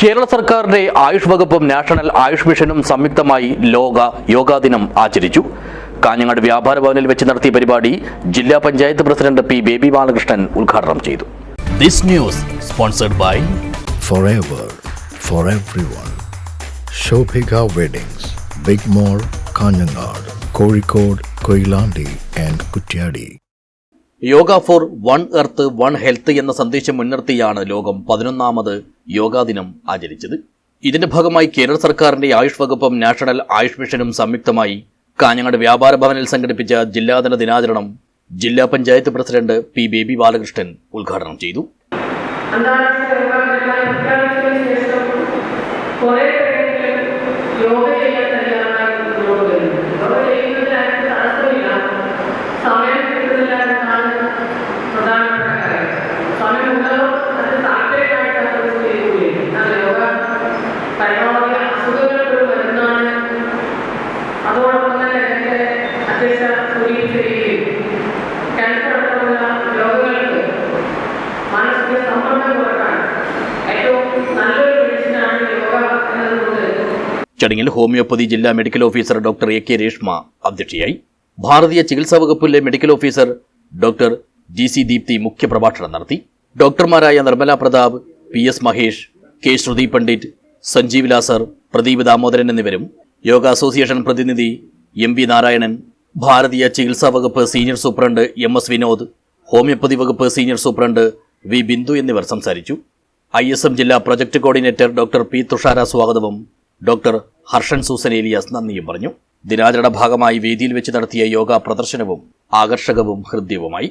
കേരള സർക്കാരിന്റെ ആയുഷ് വകുപ്പും നാഷണൽ ആയുഷ് മിഷനും സംയുക്തമായി ലോക യോഗാ ദിനം ആചരിച്ചു കാഞ്ഞങ്ങാട് വ്യാപാര ഭവനിൽ വെച്ച് നടത്തിയ പരിപാടി ജില്ലാ പഞ്ചായത്ത് പ്രസിഡന്റ് പി ബേബി ബാലകൃഷ്ണൻ ഉദ്ഘാടനം ചെയ്തു this news sponsored by for for everyone. Shobhika weddings big Mall, Kanhangad Kozhikode Koilandi and Kutyadi. Yoga for one earth one health എന്ന സന്ദേശം മുൻനിർത്തിയാണ് ലോകം പതിനൊന്നാമത് യോഗാ ദിനം ആചരിച്ചത്. ഇതിന്റെ ഭാഗമായി കേരള സർക്കാരിന്റെ ആയുഷ് വകുപ്പും നാഷണൽ ആയുഷ് മിഷനും സംയുക്തമായി കാഞ്ഞങ്ങാട് വ്യാപാര ഭവനിൽ സംഘടിപ്പിച്ച ജില്ലാതല ദിനാചരണം ജില്ലാ പഞ്ചായത്ത് പ്രസിഡന്റ് പി ബേബി ബാലകൃഷ്ണൻ ഉദ്ഘാടനം ചെയ്തു. അധ്യക്ഷ രോഗങ്ങൾക്ക് നല്ലൊരു ചടങ്ങിൽ ഹോമിയോപ്പതി ജില്ലാ medical officer doctor A K Reshma അധ്യക്ഷയായി. ഭാരതീയ ചികിത്സാ വകുപ്പിലെ medical officer doctor G C Deepthi മുഖ്യപ്രഭാഷണം നടത്തി. ഡോക്ടർമാരായ Nirmala Pratap P S Mahesh K Shruthi Pandit Sanjeev Lazar Pradeep Damodaran എന്നിവരും യോഗ അസോസിയേഷൻ പ്രതിനിധി എം വി നാരായണൻ ഭാരതീയ ചികിത്സാ വകുപ്പ് senior superintendent M S Vinod homoeopathy വകുപ്പ് സീനിയർ സൂപ്രണ്ട് വി ബിന്ദു എന്നിവർ സംസാരിച്ചു. ഐ എസ് എം ജില്ലാ project coordinator doctor P Thushara സ്വാഗതവും ഡോക്ടർ ഹർഷൻ സൂസൻ ഏലിയാസ് നന്ദിയും പറഞ്ഞു. ദിനാചരണ ഭാഗമായി വേദിയിൽ വെച്ച് നടത്തിയ യോഗ പ്രദർശനവും ആകർഷകവും ഹൃദ്യവുമായി.